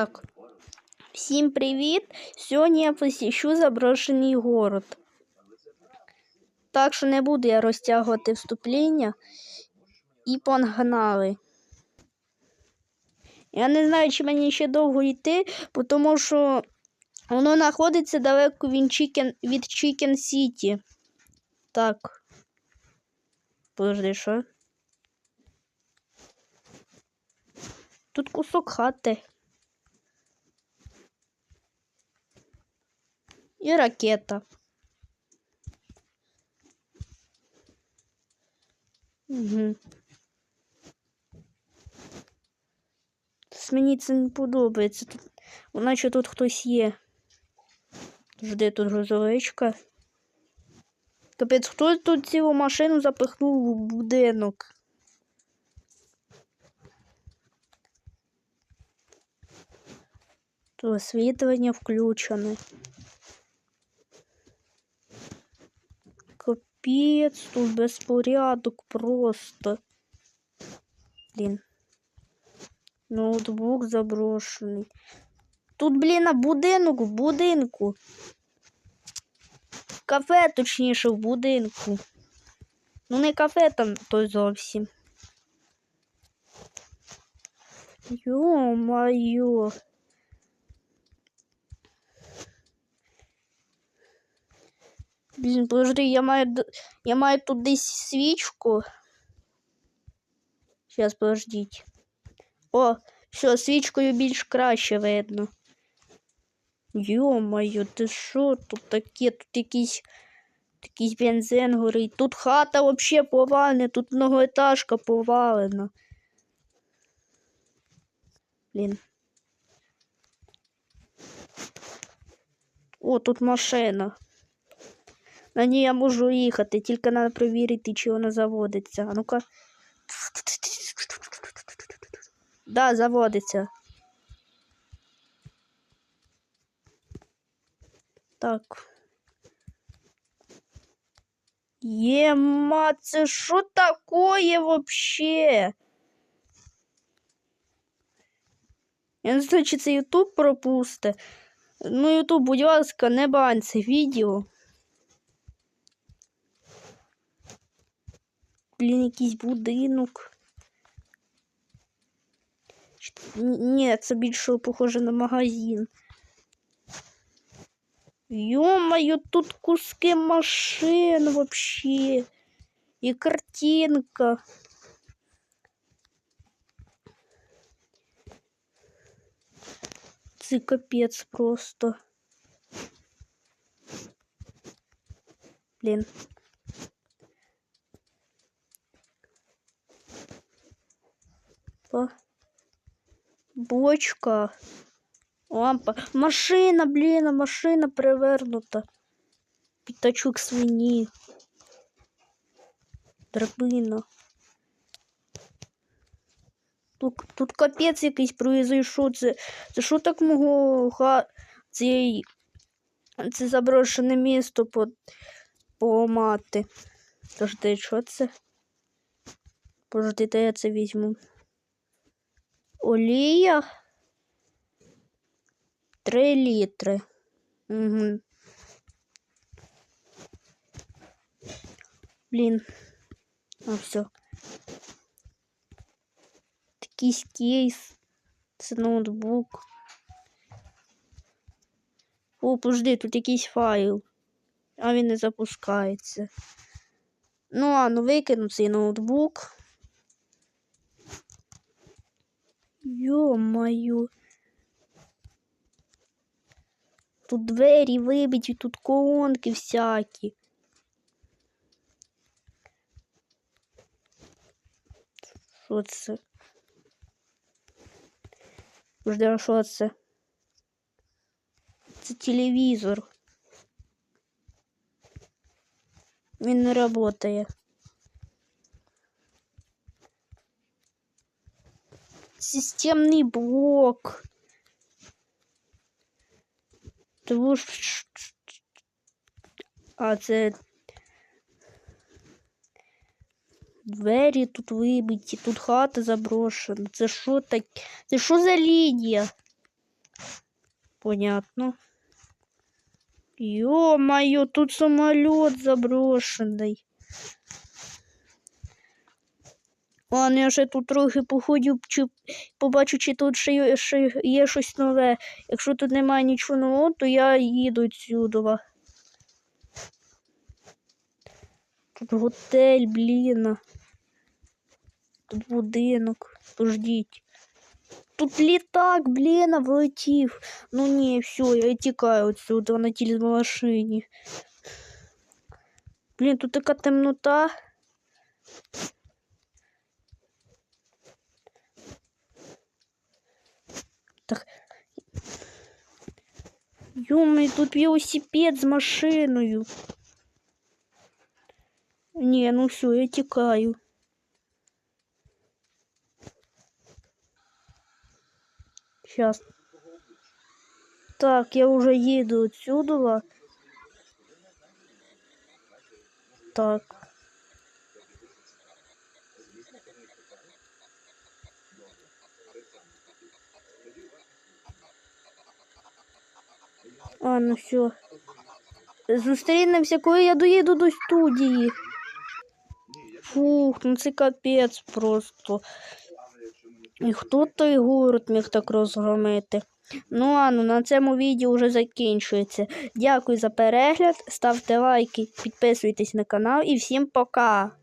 Так. Всім привіт! Сьогодні я посіщу заброшений город. Так що не буду я розтягувати вступлення і погнали. Я не знаю, чи мені ще довго йти, тому що воно знаходиться далеко від Чікен Сіті. Так. Подожди, що? Тут кусок хати. І ракета. Угу. Мені це не подобається. Тут, наче тут хтось є. Жди тут грузовичка. Капець, хто тут цілу машину запихнув у будинок? То освітлення включене. Капець, тут безпорядок просто. Блін. Ноутбук заброшений. Тут, блін, а будинок в будинку. Кафе, точніше, в будинку. Ну, не кафе там то зовсім. Йо-моє. Блін, подожди, я маю, я маю тут десь свічку. Зараз, подождіть. О, все, свічкою більш краще видно. Йо-моє, ти що тут таке? Тут якийсь, якийсь бензин горить. Тут хата вообще повалена, тут многоетажка повалена. Блін. О, тут машина. На ній я можу їхати, тільки треба перевірити, чи вона заводиться. А ну-ка. Да, заводиться. Так. Єма, це що такое вообще? Я не знаю, чи це Ютуб пропусте. Ну, Ютуб, будь ласка, не бань відео. Блін, якийсь будинок. Чи- Н- Ні, це більше похоже на магазин. Ё-моё, тут куски машин вообще. И картинка. Це капець просто. Блін. Бочка. Лампа. Машина, блін, машина перевернута. П'ятачок свині. Драбина. Тут, тут капець якийсь произойшов. Це, це що так могло ха... цей... це заброшене місто по... поламати? Подожди, що це? Подожди, де я це візьму? Олія? Три літри. Угу. Блін. А все. Якийсь кейс. Це ноутбук. О, подожди, тут якийсь файл. А він не запускається. Ну, а ну викину цей ноутбук. Йо-моє. Тут двері вибиті, тут колонки всякі. Що це? Жди, що це? Це телевізор. Він не працює. Системний блок. Тому що... А це Двері тут вибиті, тут хата заброшена. Це що так? Це що за лінія? Понятно. Ё-моё, тут самолет заброшений. Ладно, я ще тут трохи походю, чи побачу, чи тут ще є щось нове. Якщо тут немає нічого нового, то я їду сюди. Тут готель, блін. Тут будинок. Пождіть. Тут літак, блін, влетів. Ну ні, все, я тікаю отсюда на телемашині. Блін, тут така темнота. Йомай, тут велосипед з машиною. Ні, ну все, я тікаю. Сейчас. Так, я уже еду отсюда. Так. А, ну все. Зустрінемося, коли я доїду до студії. Фух, ну це капець просто. І хто той город міг так розгромити? Ну ладно, на цьому відео вже закінчується. Дякую за перегляд, ставте лайки, підписуйтесь на канал і всім пока!